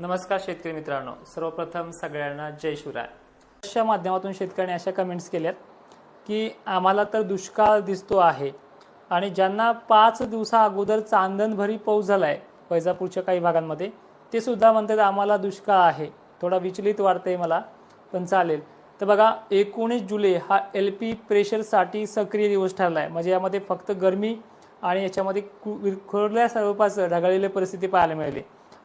नमस्कार शेतकरी मित्रांनो. सर्वप्रथम सगळ्यांना जय शिवराय. अशा माध्यमातून शेतकऱ्यांनी अशा कमेंट्स केल्यात की आम्हाला तर दुष्काळ दिसतो आहे आणि ज्यांना पाच दिवसा अगोदर चांदणभरी पाऊस झाला आहे वैजापूरच्या काही भागांमध्ये ते सुद्धा म्हणतात आम्हाला दुष्काळ आहे. थोडा विचलित वाटतंय मला पण चालेल. तर बघा एकोणीस जुलै हा एल पी प्रेशरसाठी सक्रिय दिवस ठरला आहे म्हणजे यामध्ये फक्त गरमी आणि याच्यामध्ये कु विरघळल्या सर्वपास ढगाळलेली परिस्थिती पाहायला मिळाली.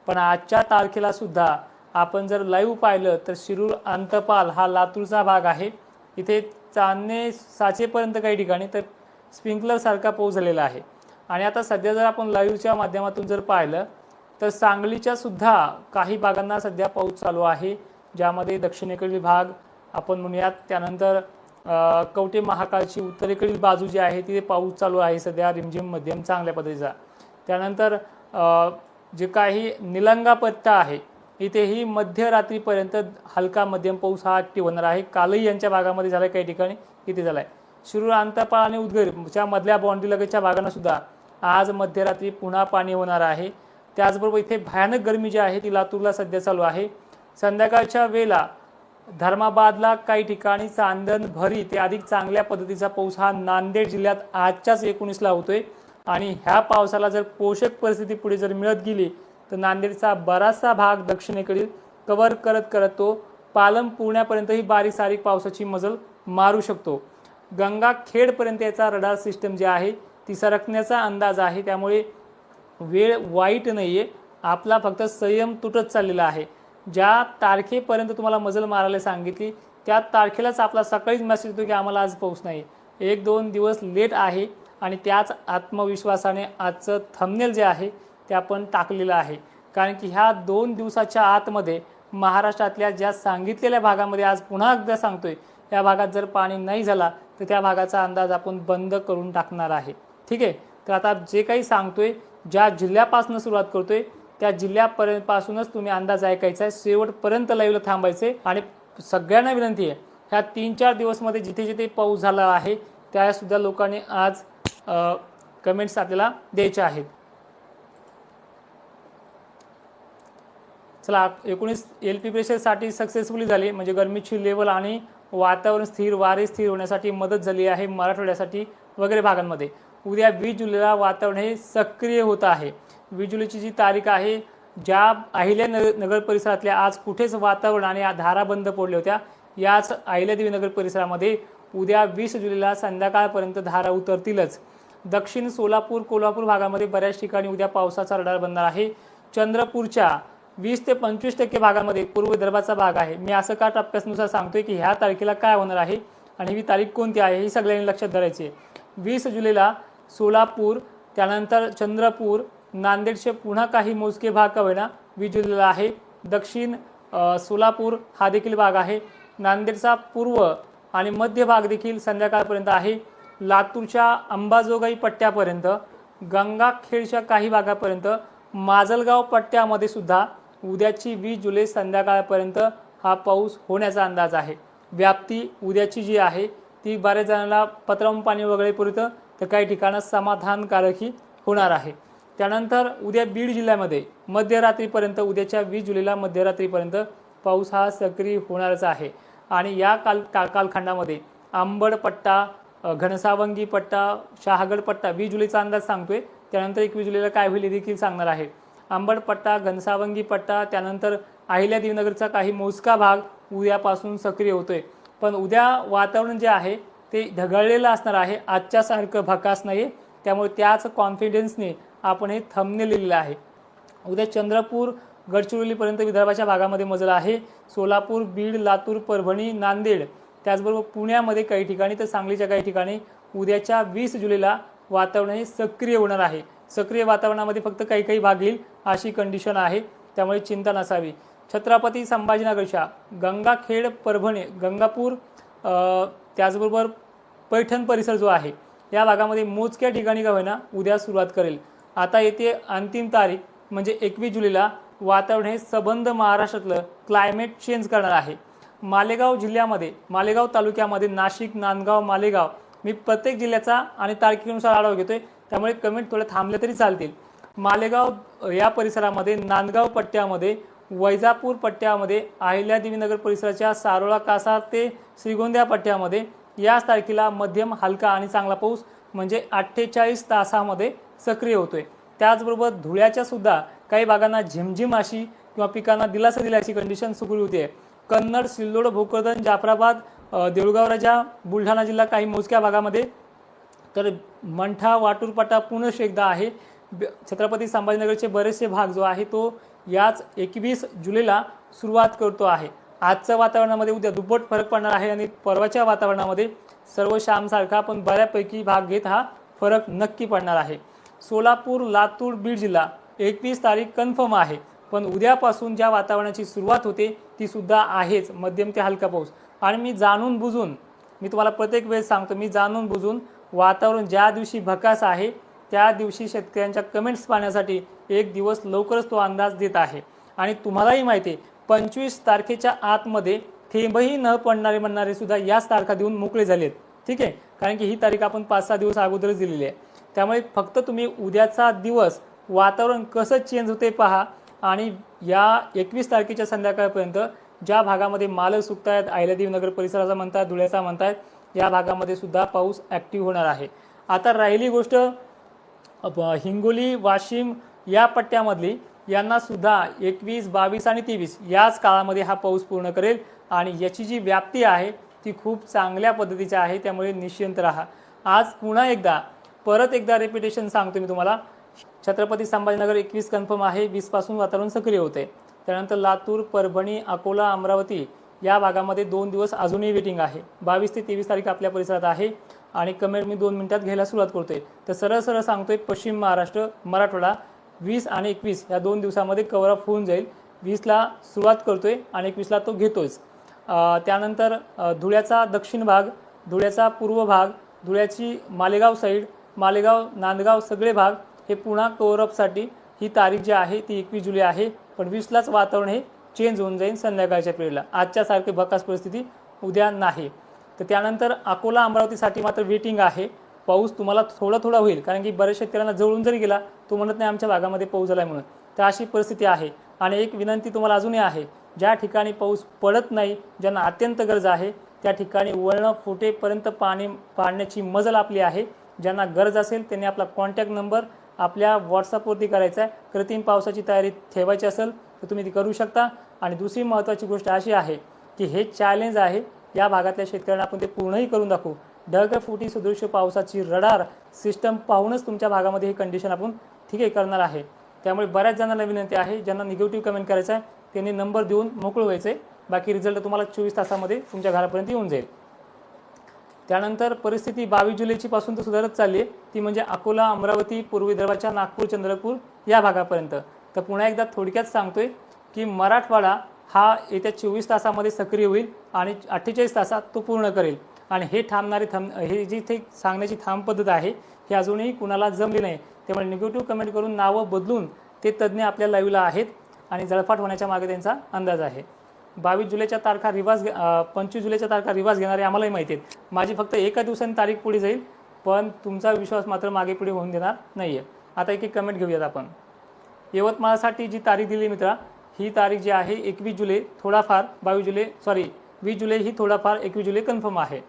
पण आजच्या तारखेला सुद्धा आपण जर लाईव्ह पाहिलं तर शिरूर अंतपाल हा लातूरचा भाग आहे. इथे चांदणे साचेपर्यंत काही ठिकाणी तर स्प्रिंकलरसारखा पाऊस झालेला आहे. आणि आता सध्या जर आपण लाईव्हच्या माध्यमातून जर पाहिलं तर सांगलीच्या सुद्धा काही भागांना सध्या पाऊस चालू आहे ज्यामध्ये दक्षिणेकडील भाग आपण म्हणूयात. त्यानंतर कवटे महाकाळची उत्तरेकडील बाजू जी आहे तिथे पाऊस चालू आहे सध्या रिमझिम मध्यम चांगल्या पद्धतीचा. त्यानंतर जे काही निलंगा पट्टा आहे इथेही मध्यरात्रीपर्यंत हलका मध्यम पाऊस हा ॲक्टिव्ह होणार आहे. कालही यांच्या भागामध्ये झाला काही ठिकाणी इथे झाला आहे शिरूर अंतपाळ आणि उदगीरच्या मधल्या बाउंड्री लगतच्या भागांना सुद्धा आज मध्यरात्री पुन्हा पाणी होणार आहे. त्याचबरोबर इथे भयानक गरमी जी आहे ती लातूरला सध्या चालू आहे. संध्याकाळच्या वेळेला धर्माबादला काही ठिकाणी चांदण भरी ते अधिक चांगल्या पद्धतीचा पाऊस हा नांदेड जिल्ह्यात आजच्याच एकोणीसला होतोय. आणि ह्या पावसाला जर पोषक परिस्थिती पुढे जर मिळत गेली तर नांदेडचा बराचसा भाग दक्षिणेकडील कव्हर करत करत तो पालम पुण्यापर्यंतही बारीक सारीक पावसाची मजल मारू शकतो. गंगाखेडपर्यंत याचा रडार सिस्टम जे आहे ती सरकण्याचा अंदाज आहे. त्यामुळे वेळ वाईट नाही आहे आपला फक्त संयम तुटत चाललेला आहे. ज्या तारखेपर्यंत तुम्हाला मजल मारायला सांगितली त्या तारखेलाच आपला सकाळीच मेसेज येतो की आम्हाला आज पाऊस नाही एक दोन दिवस लेट आहे. आणि त्याच आत्मविश्वासाने आजचं थंबनेल जे आहे ते आपण टाकलेलं आहे. कारण की ह्या दोन दिवसाच्या आतमध्ये महाराष्ट्रातल्या ज्या सांगितलेल्या भागामध्ये आज पुन्हा एकदा सांगतोय या भागात जर पाणी नाही झाला तर त्या भागाचा अंदाज आपण बंद करून टाकणार आहे. ठीक आहे? तर आता जे काही सांगतोय ज्या जिल्ह्यापासून सुरुवात करतोय त्या जिल्ह्यापर्यंत पासूनच तुम्ही अंदाज ऐकायचा आहे. शेवटपर्यंत लाईव्हला थांबायचे आणि सगळ्यांना विनंती आहे ह्या तीन चार दिवसमध्ये जिथे जिथे पाऊस झाला आहे त्यासुद्धा लोकांनी आज कमेंट्स आपल्याला द्यायच्या आहेत. चला एकोणीस एल पी प्रेशरसाठी सक्सेसफुली झाली म्हणजे गरमीची लेवल आणि वातावरण स्थिर वारे स्थिर होण्यासाठी मदत झाली आहे मराठवाड्यासाठी वगैरे भागांमध्ये. उद्या वीस जुलैला वातावरण हे सक्रिय होत आहे. वीस जुलैची जी तारीख आहे ज्या अहिल्या नगर नगर परिसरातल्या आज कुठेच वातावरण आणि धारा बंद पडल्या होत्या. याच अहिल्यादेवी नगर परिसरामध्ये उद्या वीस जुलैला संध्याकाळपर्यंत धारा उतरतीलच. दक्षिण सोलापूर कोल्हापूर भागामध्ये बऱ्याच ठिकाणी उद्या पावसाचा रडार बनणार आहे. चंद्रपूरच्या वीस ते पंचवीस टक्के भागामध्ये पूर्व विदर्भाचा भाग आहे. मी असं का टप्प्यानुसार सांगतोय की ह्या तारखेला काय होणार आहे आणि ही तारीख कोणती आहे ही सगळ्यांनी लक्षात धरायची आहे. वीस जुलैला सोलापूर त्यानंतर चंद्रपूर नांदेडचे पुन्हा काही मोजके भाग का होईना वीस जुलैला आहे. दक्षिण सोलापूर हा देखील भाग आहे. नांदेडचा पूर्व आणि मध्य भाग देखील संध्याकाळपर्यंत आहे. लातूरच्या अंबाजोगाई पट्ट्यापर्यंत गंगाखेडच्या काही भागापर्यंत माजलगाव पट्ट्यामध्ये सुद्धा उद्याची वीस जुलै संध्याकाळपर्यंत हा पाऊस होण्याचा अंदाज आहे. व्याप्ती उद्याची जी आहे ती बऱ्याच जणांना पत्रावून पाणी वगैरे पुरतं तर काही ठिकाणं समाधानकारकही होणार आहे. त्यानंतर उद्या बीड जिल्ह्यामध्ये मध्यरात्रीपर्यंत उद्याच्या वीस जुलैला मध्यरात्रीपर्यंत पाऊस हा सक्रिय होणारच आहे. आणि या काल का कालखंडामध्ये आंबड पट्टा घनसावंगी पट्टा शहागड पट्टा वीस जुलैचा अंदाज सांगतोय. त्यानंतर एकवीस जुलैला काय होईल हे देखील सांगणार आहे. आंबड पट्टा घनसावंगी पट्टा त्यानंतर अहिल्या देवनगरचा काही मोजका भाग उद्यापासून सक्रिय होतोय. पण उद्या वातावरण जे आहे ते ढगाळलेलं असणार आहे. आजच्यासारखं भकास नाही त्यामुळे त्याच कॉन्फिडन्सने आपण हे थंबने लिहिलेलं आहे. उद्या चंद्रपूर गडचिरोलीपर्यंत विदर्भाच्या भागामध्ये मजल आहे. सोलापूर बीड लातूर परभणी नांदेड त्याचबरोबर पुण्यामध्ये काही ठिकाणी तर सांगलीच्या काही ठिकाणी उद्याच्या वीस जुलैला वातावरण हे सक्रिय होणार आहे. सक्रिय वातावरणामध्ये फक्त काही काही भाग येईल अशी कंडिशन आहे. त्यामुळे चिंता नसावी. छत्रपती संभाजीनगरच्या गंगाखेड परभणी गंगापूर त्याचबरोबर पैठण परिसर जो आहे या भागामध्ये मोजक्या ठिकाणी का होईना उद्या सुरुवात करेल. आता येते अंतिम तारीख म्हणजे एकवीस जुलैला वातावरण हे सबंध महाराष्ट्रातलं क्लायमेट चेंज करणार आहे. मालेगाव जिल्ह्यामध्ये मालेगाव तालुक्यामध्ये नाशिक नांदगाव मालेगाव मी प्रत्येक जिल्ह्याचा आणि तारखेनुसार आढावा घेतोय. त्यामुळे कमेंट थोडं थांबले तरी चालतील. मालेगाव या परिसरामध्ये नांदगाव पट्ट्यामध्ये वैजापूर पट्ट्यामध्ये अहिल्यादेवीनगर परिसराच्या सारोळा कासार ते श्रीगोंद्या पट्ट्यामध्ये याच तारखेला मध्यम हलका आणि चांगला पाऊस म्हणजे अठ्ठेचाळीस तासामध्ये सक्रिय होतोय. त्याचबरोबर धुळ्याच्या सुद्धा काही भागांना झिमझिम अशी किंवा पिकांना दिलासा दिल्याची कंडिशन सुरू आहे कन्नड सिल्लोड भोकरदन जाफराबाद देऊळगाव राजा बुलढाणा जिल्हा काही मोजक्या भागामध्ये. तर मंठा वाटूरपाटा पुनश एकदा आहे. ब- छत्रपती संभाजीनगरचे बरेचसे भाग जो आहे तो याच एकवीस जुलैला सुरुवात करतो आहे. आजच्या वातावरणामध्ये उद्या दुप्पट फरक पडणार आहे आणि परवाच्या वातावरणामध्ये सर्व शामसारखा पण बऱ्यापैकी भाग घेत हा फरक नक्की पडणार आहे. सोलापूर लातूर बीड जिल्हा एकवीस तारीख कन्फर्म आहे. पण उद्यापासून ज्या वातावरणाची सुरुवात होते ती सुद्धा आहेच. मध्यम ते हलका पाऊस. आणि मी जाणून बुजून मी तुम्हाला प्रत्येक वेळेस सांगतो मी जाणून बुजून वातावरण ज्या दिवशी भकास आहे त्या दिवशी शेतकऱ्यांच्या कमेंट्स पाहण्यासाठी एक दिवस लवकरच तो अंदाज देत आहे. आणि तुम्हालाही माहिती आहे पंचवीस तारखेच्या आतमध्ये थेंबही न पडणारे म्हणणारे सुद्धा याच तारखा देऊन मोकळे झालेत. ठीक आहे? कारण की ही तारीख आपण पाच सहा दिवस अगोदरच दिलेली आहे. त्यामुळे फक्त तुम्ही उद्याचा दिवस वातावरण कसं चेंज होते पहा. आणि या एकवीस तारखेच्या संध्याकाळपर्यंत ज्या भागामध्ये माल सुकतायत अहिल्यादेवी नगर परिसराचा म्हणतात धुळ्याचा म्हणतात या भागामध्ये सुद्धा पाऊस ॲक्टिव्ह होणार आहे. आता राहिली गोष्ट हिंगोली वाशिम या पट्ट्यामधली यांना सुद्धा एकवीस बावीस आणि तेवीस याच काळामध्ये हा पाऊस पूर्ण करेल आणि याची जी व्याप्ती आहे ती खूप चांगल्या पद्धतीची आहे त्यामुळे निश्चिंत राहा. आज पुन्हा एकदा परत एकदा रेपिटेशन सांगतो मी तुम्हाला. छत्रपती संभाजीनगर एकवीस कन्फर्म आहे वीसपासून वातावरण सक्रिय होते. त्यानंतर लातूर परभणी अकोला अमरावती या भागामध्ये दोन दिवस अजूनही वेटिंग आहे. बावीस ते तेवीस तारीख आपल्या परिसरात आहे आणि कमेंट मी दोन मिनिटात घ्यायला सुरुवात करतोय. तर सरळ सरळ सांगतोय पश्चिम महाराष्ट्र मराठवाडा वीस आणि एकवीस या दोन दिवसामध्ये कवर अप होऊन जाईल. वीसला सुरुवात करतोय आणि एकवीसला तो घेतोयच. त्यानंतर धुळ्याचा दक्षिण भाग धुळ्याचा पूर्व भाग धुळ्याची मालेगाव साईड मालेगाव नांदगाव सगळे भाग हे पुन्हा कवरअपसाठी ही तारीख जी आहे ती एकवीस जुलै आहे. पण वीसलाच वातावरण हे चेंज होऊन जाईल संध्याकाळच्या पिरियडला आजच्या सारखी भकास परिस्थिती उद्या नाही. तर त्यानंतर अकोला अमरावतीसाठी मात्र वेटिंग आहे. पाऊस तुम्हाला थोडा थोडा होईल कारण की बऱ्याच शेतकऱ्यांना जवळून जरी गेला तो म्हणत नाही आमच्या भागामध्ये पाऊस झाला म्हणून. तर अशी परिस्थिती आहे. आणि एक विनंती तुम्हाला अजूनही आहे ज्या ठिकाणी पाऊस पडत नाही ज्यांना अत्यंत गरज आहे त्या ठिकाणी वळणं फुटेपर्यंत पाणी पाडण्याची मजल आपली आहे. ज्यांना गरज असेल त्यांनी आपला कॉन्टॅक्ट नंबर आपल्या व्हॉट्सअपवरती करायचं आहे. कृत्रिम पावसाची तयारी ठेवायची असेल तर तुम्ही ती करू शकता. आणि दुसरी महत्त्वाची गोष्ट अशी आहे की हे चॅलेंज आहे या भागातल्या शेतकऱ्यांना आपण ते पूर्णही करून दाखवू. ढगफुटी सदृश्य पावसाची रडार सिस्टम पाहूनच तुमच्या भागामध्ये ही कंडिशन आपण ठीक आहे करणार आहे. त्यामुळे बऱ्याच जणांना विनंती आहे ज्यांना निगेटिव्ह कमेंट करायचा आहे त्यांनी नंबर देऊन मोकळं व्हायचं आहे बाकी रिझल्ट तुम्हाला चोवीस तासामध्ये तुमच्या घरापर्यंत येऊन जाईल. त्यानंतर परिस्थिती बावीस जुलैची पासून तर सुधारत चालली आहे. ती म्हणजे अकोला अमरावती पूर्व विदर्भाच्या नागपूर चंद्रपूर या भागापर्यंत. तर पुन्हा एकदा थोडक्यात सांगतोय की मराठवाडा हा येत्या चोवीस तासामध्ये सक्रिय होईल आणि अठ्ठेचाळीस तासात तो पूर्ण करेल. आणि हे थांबणारी थांब हे जी ते सांगण्याची थांब पद्धत आहे ही अजूनही कुणाला जमली नाही. त्यामुळे निगेटिव्ह कमेंट करून नावं बदलून ते तज्ज्ञ आपल्या लाईव्हला आहेत आणि जळफाट होण्याच्या मागे त्यांचा अंदाज आहे. बावीस जुलैच्या तारखा रिवाज पंचवीस जुलैच्या तारखा रिवाज घेणारे आम्हालाही माहिती आहेत. माझी फक्त एका दिवसांनी तारीख पुढे जाईल पण तुमचा विश्वास मात्र मागे पुढे होऊन देणार नाही आहे आता एक एक कमेंट घेऊयात आपण. यवतमाळसाठी जी तारीख दिली मित्रा ही तारीख जी आहे एकवीस जुलै थोडाफार बावीस जुलै सॉरी वीस जुलै ही थोडाफार एकवीस जुलै कन्फर्म आहे.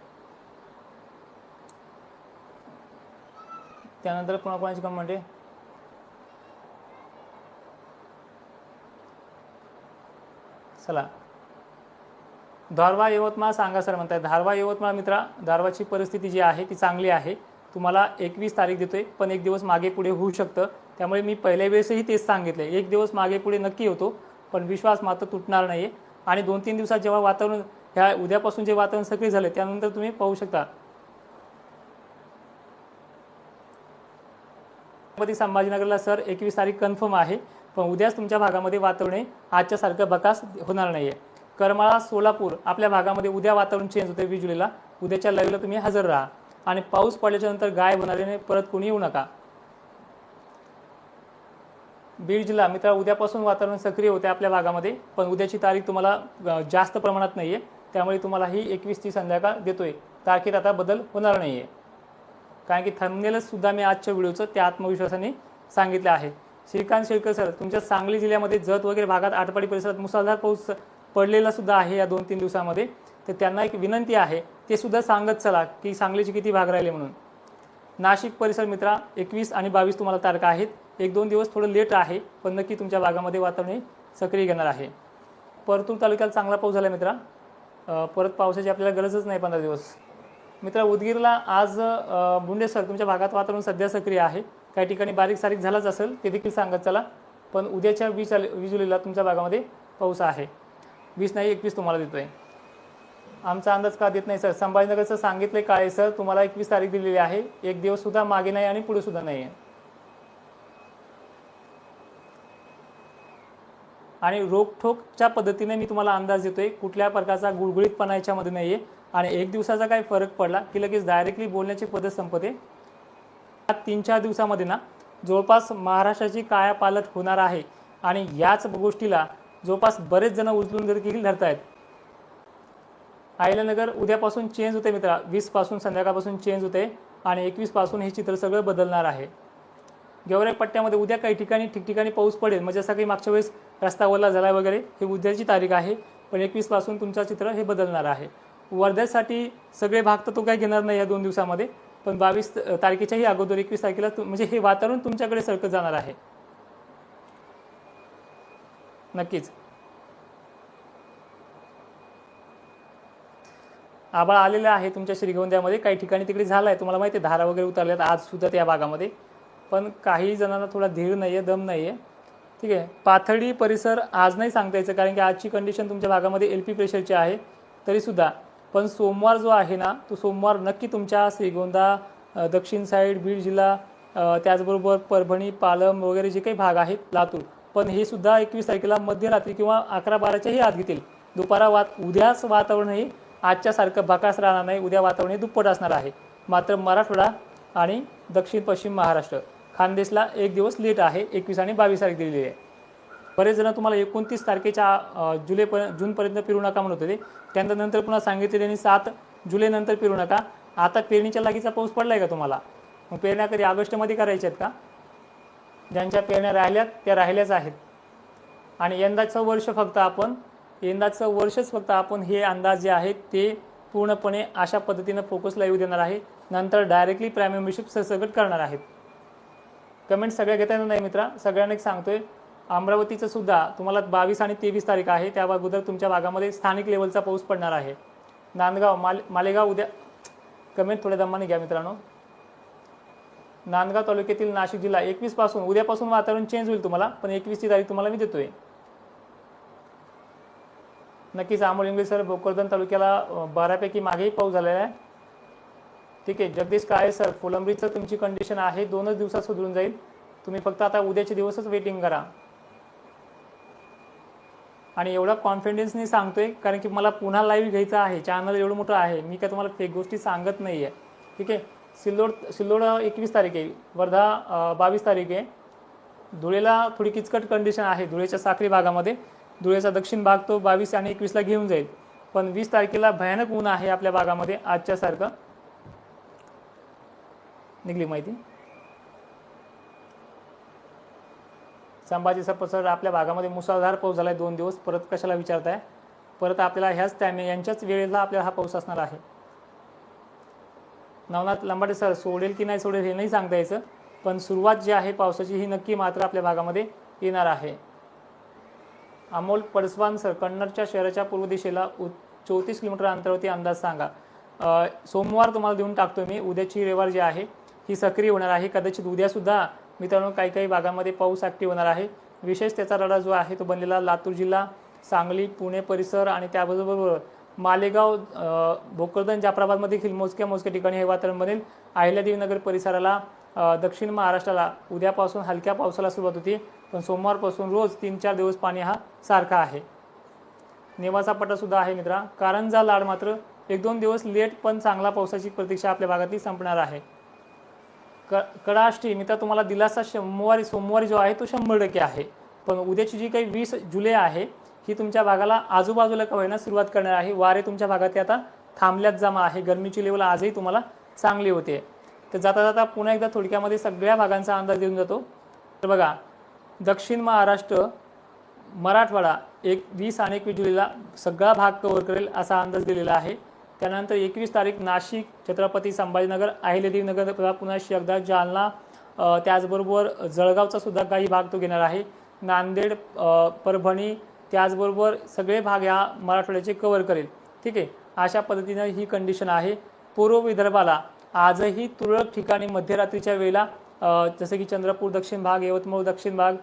त्यानंतर पुन्हा कोणाची कमेंट आहे? चला. धारवा यवतमाळ सांगा सर म्हणताय. धारवा यवतमाळ मित्रा धारवाची परिस्थिती जी आहे ती चांगली आहे. तुम्हाला एकवीस तारीख देतोय पण एक दिवस मागे पुढे होऊ शकतं. त्यामुळे मी पहिल्या वेळेसही तेच सांगितलं एक दिवस मागे पुढे नक्की होतो पण विश्वास मात्र तुटणार नाही आणि दोन तीन दिवसात जेव्हा वातावरण ह्या उद्यापासून जे वातावरण सक्रिय झालं त्यानंतर तुम्ही पाहू शकता. छत्रपती संभाजीनगरला सर एकवीस तारीख कन्फर्म आहे पण उद्याच तुमच्या भागामध्ये वातावरण आजच्यासारखं बकास होणार नाही आहे करमाळा सोलापूर आपल्या भागामध्ये उद्या वातावरण चेंज होते वीस जुलैला. उद्याच्या लाईव्हला तुम्ही हजर राहा. आणि पाऊस पडल्याच्या नंतर गायब होणाऱ्याने परत कोणी येऊ नका. बीड जिल्हा मित्रा उद्यापासून वातावरण सक्रिय होते आपल्या भागामध्ये पण उद्याची तारीख तुम्हाला जास्त प्रमाणात नाही आहे त्यामुळे तुम्हाला ही एकवीस ती संध्याकाळ देतोय. तारखेत आता बदल होणार नाही आहे कारण की थंबनेलच सुद्धा मी आजच्या व्हिडिओचं त्या आत्मविश्वासाने सांगितलं आहे. श्रीकांत शेळकर सर तुमच्या सांगली जिल्ह्यामध्ये जत वगैरे भागात आटपाडी परिसरात मुसळधार पाऊस पडलेला सुद्धा आहे या दोन तीन दिवसामध्ये. तर त्यांना एक विनंती आहे ते सुद्धा सांगत चला की सांगलीचे किती भाग राहिले म्हणून. नाशिक परिसर मित्रा एकवीस आणि बावीस तुम्हाला तारखा आहेत. एक दोन दिवस थोडं लेट आहे पण नक्की तुमच्या भागामध्ये वातावरण सक्रिय घेणार आहे. परतूर तालुक्यात चांगला पाऊस झाला मित्रा. परत पावसाची आपल्याला गरजच नाही पंधरा दिवस. मित्रा उदगीरला आज बुंडेसर बुंडे सर तुमच्या भागात वातावरण सध्या सक्रिय आहे. काही ठिकाणी बारीक सारीक झालाच असेल ते देखील सांगत चला. पण उद्याच्या वीस विजुलीला जुलैला तुमच्या भागामध्ये पाऊस आहे. वीस नाही एकवीस तुम्हाला देतोय. आमचा अंदाज का देत नाही सर? संभाजीनगरचं सांगितले काय सर? तुम्हाला एकवीस तारीख दिलेली आहे. एक दिवस सुद्धा मागे नाही आणि पुढे सुद्धा नाही आहे आणि रोखठोकच्या पद्धतीने मी तुम्हाला अंदाज देतोय कुठल्या प्रकारचा गुळगुळीतपणा याच्यामध्ये नाही आहे आणि एक दिवसाचा काही फरक पडला की लगेच डायरेक्टली बोलण्याची पद्धत संपते. तीन चार दिवसामध्ये ना जवळपास महाराष्ट्राची कायापालट होणार आहे. आणि याच गोष्टीला जवळपास बरेच जण उचलून देखील धरतायत. आयल्यानगर उद्यापासून चेंज होते मित्रा. वीसपासून संध्याकाळपासून चेंज होते आणि एकवीसपासून हे चित्र सगळं बदलणार आहे. गेवराई पट्ट्यामध्ये उद्या काही ठिकाणी ठिकठिकाणी पाऊस पडेल. म्हणजे असा काही मागच्या वेळेस रस्ता ओला झाला वगैरे हे उद्याची तारीख आहे. पण एकवीसपासून तुमचं चित्र हे बदलणार आहे. वर्ध्यासाठी सगळे भाग तर तो काही घेणार नाही या दोन दिवसामध्ये. पण बावीस तारखेच्याही अगोदर एकवीस तारखेला म्हणजे हे वातावरण तुमच्याकडे सरकत जाणार आहे. नक्कीच. आबाळ आलेलं आहे तुमच्या श्रीगोंद्यामध्ये. काही ठिकाणी तिकडे झालं आहे तुम्हाला माहिती आहे धारा वगैरे उतरल्यात आज सुद्धा त्या भागामध्ये. पण काही जणांना थोडा धीर नाही आहे दम नाही आहे ठीक आहे. पाथर्डी परिसर आज नाही सांगता यायचं कारण की आजची कंडिशन तुमच्या भागामध्ये एल पी प्रेशरची आहे. तरीसुद्धा पण सोमवार जो आहे ना तो सोमवार नक्की तुमच्या श्रीगोंदा दक्षिण साईड बीड जिल्हा त्याचबरोबर परभणी पालम वगैरे जे काही भाग आहेत लातूर. पण हे सुद्धा एकवीस तारखेला मध्यरात्री किंवा अकरा बाराच्याही आत घेतील. दुपारा वात उद्याच वातावरण हे आजच्यासारखं भकास राहणार नाही. उद्या वातावरण हे दुप्पट असणार आहे. मात्र मराठवाडा आणि दक्षिण पश्चिम महाराष्ट्र खानदेशला एक दिवस लेट आहे. एकवीस आणि बावीस तारीख दिलेली आहे. बरेच जण तुम्हाला एकोणतीस तारखेच्या जुलैपर्यंत जूनपर्यंत फिरू नका म्हणत होते. त्यानंतर नंतर पुन्हा सांगितले त्यांनी सात जुलैनंतर फिरू नका. आता पेरणीच्या लागीचा पाऊस पडला आहे का तुम्हाला? मग पेरण्या कधी? ऑगस्टमध्ये करायच्या आहेत का? ज्यांच्या पेरण्या राहिल्यात त्या राहिल्याच आहेत. आणि यंदाचं वर्ष फक्त आपण यंदाचं वर्षच फक्त आपण हे अंदाज जे आहेत ते पूर्णपणे अशा पद्धतीनं फोकसला येऊ देणार आहे. नंतर डायरेक्टली प्राईम मेंबरशिप सरसकट करणार आहेत. कमेंट सगळ्या घेता येणार नाही मित्रा. सगळ्यांना एक सांगतोय अमरावतीचं सुद्धा तुम्हाला बावीस आणि तेवीस तारीख आहे. त्या अगोदर तुमच्या भागामध्ये स्थानिक लेवलचा पाऊस पडणार आहे. नांदगाव माले मालेगाव उद्या कमेंट थोड्या दमाने घ्या मित्रांनो. नांदगाव तालुक्यातील नाशिक जिल्हा एकवीसपासून उद्यापासून वातावरण चेंज होईल तुम्हाला पण एकवीसची तारीख तुम्हाला मी देतोय. नक्कीच अमोल इंग्लिश सर भोकरदन तालुक्याला बऱ्यापैकी मागेही पाऊस झालेला आहे. ठीक आहे जगदीश काळे सर फुलंब्रीचं तुमची कंडिशन आहे दोनच दिवसात सुधरून जाईल. तुम्ही फक्त आता उद्याचे दिवसच वेटिंग करा. आणि एवढा कॉन्फिडन्सनी सांगतोय कारण की मला पुन्हा लाईव्ह घ्यायचं आहे चॅनल एवढं मोठं आहे मी काय तुम्हाला फेक गोष्टी सांगत नाही आहे ठीक आहे? सिल्लोड सिल्लोड एकवीस तारीख आहे. वर्धा बावीस तारीख आहे. धुळेला थोडी किचकट कंडिशन आहे. धुळेच्या साखरी भागामध्ये. धुळेचा दक्षिण भाग तो बावीस आणि एकवीसला घेऊन जाईल. पण वीस तारखेला भयानक ऊन आहे आपल्या भागामध्ये. आजच्यासारखं निघली माहिती? संभाजी सर आपल्या भागामध्ये मुसळधार पाऊस झाला आहे दोन दिवस. परत कशाला विचारताय? परत आपल्याला ह्याच टायमिंग यांच्याच वेळेला आपल्याला हा पाऊस असणार आहे. नवनाथ लंबाडे सर सोडेल की नाही सोडेल हे नाही सांगता यायचं पण सुरुवात जी आहे पावसाची ही नक्की मात्र आपल्या भागामध्ये येणार आहे. अमोल पडसवान सर कन्नडच्या शहराच्या पूर्व दिशेला चौतीस किलोमीटर अंतरावरती अंदाज सांगा. सोमवार तुम्हाला देऊन टाकतो मी उद्याची रविवार जी आहे ही सक्रिय होणार आहे. कदाचित उद्यासुद्धा मित्रांनो काही काही भागामध्ये पाऊस ॲक्टिव्ह होणार आहे. विशेष त्याचा रडा जो आहे तो बनलेला लातूर जिल्हा सांगली पुणे परिसर आणि त्याबरोबर मालेगाव भोकरदन जाफराबादमध्ये देखील मोजक्या मोजक्या ठिकाणी हे वातावरण बनेल अहिल्यादेवी नगर परिसराला दक्षिण महाराष्ट्राला उद्यापासून हलक्या पावसाला सुरुवात होती पण सोमवारपासून रोज तीन चार दिवस पाणी हा सारखा आहे. नेवासा पट्टासुद्धा आहे मित्रा. कारंजा लाड मात्र एक दोन दिवस लेट पण चांगला पावसाची प्रतीक्षा आपल्या भागातली संपणार आहे. क कडाष्टी मित्रा तुम्हाला दिलासा सोमवारी सोमवारी जो आहे तो शंभर टक्के आहे. पण उद्याची जी काही वीस जुलै आहे ही तुमच्या भागाला आजूबाजूला का होईना सुरुवात करणार आहे. वारे तुमच्या भागात ते आता थांबल्यात जमा आहे. गरमीची लेवल आजही तुम्हाला चांगली होते तर जाता जाता पुन्हा एकदा थोडक्यामध्ये सगळ्या भागांचा अंदाज देऊन जातो. तर बघा दक्षिण महाराष्ट्र मराठवाडा एक वीस आणि एकवीस जुलैला सगळा भाग कव्हर करेल असा अंदाज दिलेला आहे. त्यानंतर एकवीस तारीख नाशिक छत्रपती संभाजीनगर अहिल्यादेवीनगर पुन्हा शेगदा जालना त्याचबरोबर जळगावचा सुद्धा काही भाग तो घेणार आहे. नांदेड परभणी त्याचबरोबर सगळे भाग ह्या मराठवाड्याचे कव्हर करेल. ठीक आहे? अशा पद्धतीनं ही कंडिशन आहे. पूर्व विदर्भाला आजही तुरळक ठिकाणी मध्यरात्रीच्या वेळेला जसं की चंद्रपूर दक्षिण भाग यवतमाळ दक्षिण भाग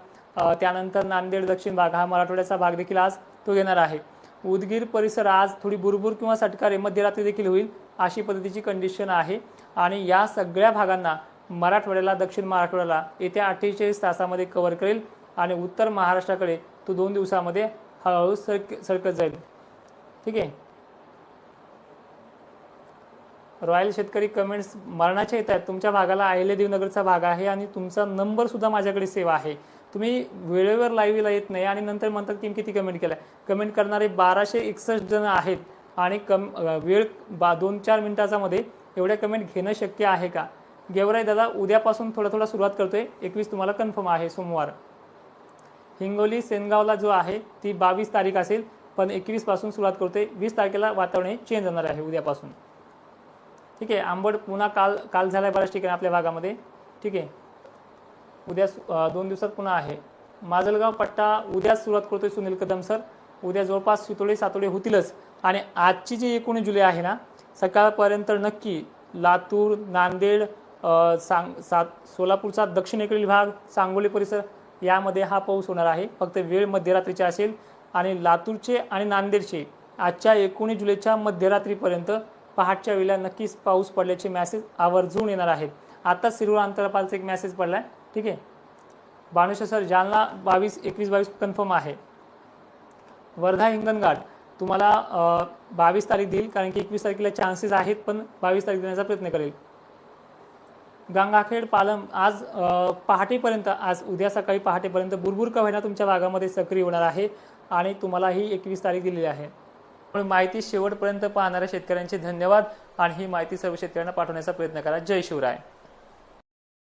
त्यानंतर नांदेड दक्षिण भाग हा मराठवाड्याचा भाग देखील आज तो घेणार आहे. उदगीर परिसर आज थोडी बुरबुर किंवा सटकारे मध्यरात्री देखील होईल अशी पद्धतीची कंडिशन आहे. आणि या सगळ्या भागांना मराठवाड्याला दक्षिण मराठवाड्याला येत्या अठ्ठेचाळीस तासामध्ये कव्हर करेल. आणि उत्तर महाराष्ट्राकडे तो दोन दिवसामध्ये हळूहळू सरक सरकत जाईल. ठीक आहे? रॉयल शेतकरी कमेंट्स मरणाच्या येत आहेत तुमच्या भागाला अहिल्यादेवी देवनगरचा भाग आहे आणि तुमचा नंबरसुद्धा माझ्याकडे सेवा आहे. तुम्ही वेळेवर लाईव्हला येत नाही आणि नंतर म्हणतात की किती कमेंट केला कमेंट करणारे बाराशे एकसष्ट जण आहेत आणि कम वेळ बा दोन चार मिनिटाचा मध्ये एवढ्या कमेंट घेणं शक्य आहे का? गेवराई दादा उद्यापासून थोडा थोडा सुरुवात करतोय. एकवीस तुम्हाला कन्फर्म आहे सोमवार. हिंगोली सेनगावला जो आहे ती बावीस तारीख असेल पण एकवीसपासून सुरुवात करतोय. वीस तारखेला वातावरण हे चेंज होणार आहे उद्यापासून. ठीक आहे आंबट पुन्हा काल काल झाला आहे बऱ्याच ठिकाणी आपल्या भागामध्ये. ठीक आहे उद्या सु- दोन दिवसात पुन्हा आहे. माजलगाव पट्टा उद्याच सुरुवात करतोय सुनील कदम सर. उद्या जवळपास सुतोळे सातोडे होतीलच. आणि आजची जी एकोणीस जुलै आहे ना सकाळपर्यंत नक्की लातूर नांदेड सांग सात सोलापूरचा दक्षिणेकडील भाग सांगोली परिसर यामध्ये हा पाऊस होणार आहे. फक्त वेळ मध्यरात्रीची असेल आणि लातूरचे आणि नांदेडचे आजच्या एकोणीस जुलैच्या मध्यरात्रीपर्यंत पहाटच्या वेळेला नक्कीच पाऊस पडल्याचे मॅसेज आवर्जून येणार आहेत. आता सिरूर आंतरपालचा एक मेसेज आहे ठीक आहे? बाणेश्वर सर जालना बावीस एकवीस बावीस कन्फर्म आहे. वर्धा हिंगणघाट तुम्हाला बावीस तारीख देईल कारण की एकवीस तारखेला चान्सेस आहेत पण बावीस तारीख देण्याचा प्रयत्न करेल. गंगाखेड पालम आज पहाटेपर्यंत आज उद्या सकाळी पहाटेपर्यंत बुरबुर का होईना तुमच्या भागामध्ये सक्रिय होणार आहे आणि तुम्हाला ही एकवीस तारीख दिलेली आहे. त्यामुळे माहिती शेवटपर्यंत पाहणाऱ्या शेतकऱ्यांचे धन्यवाद आणि ही माहिती सर्व शेतकऱ्यांना पाठवण्याचा प्रयत्न करा. जय शिवराय.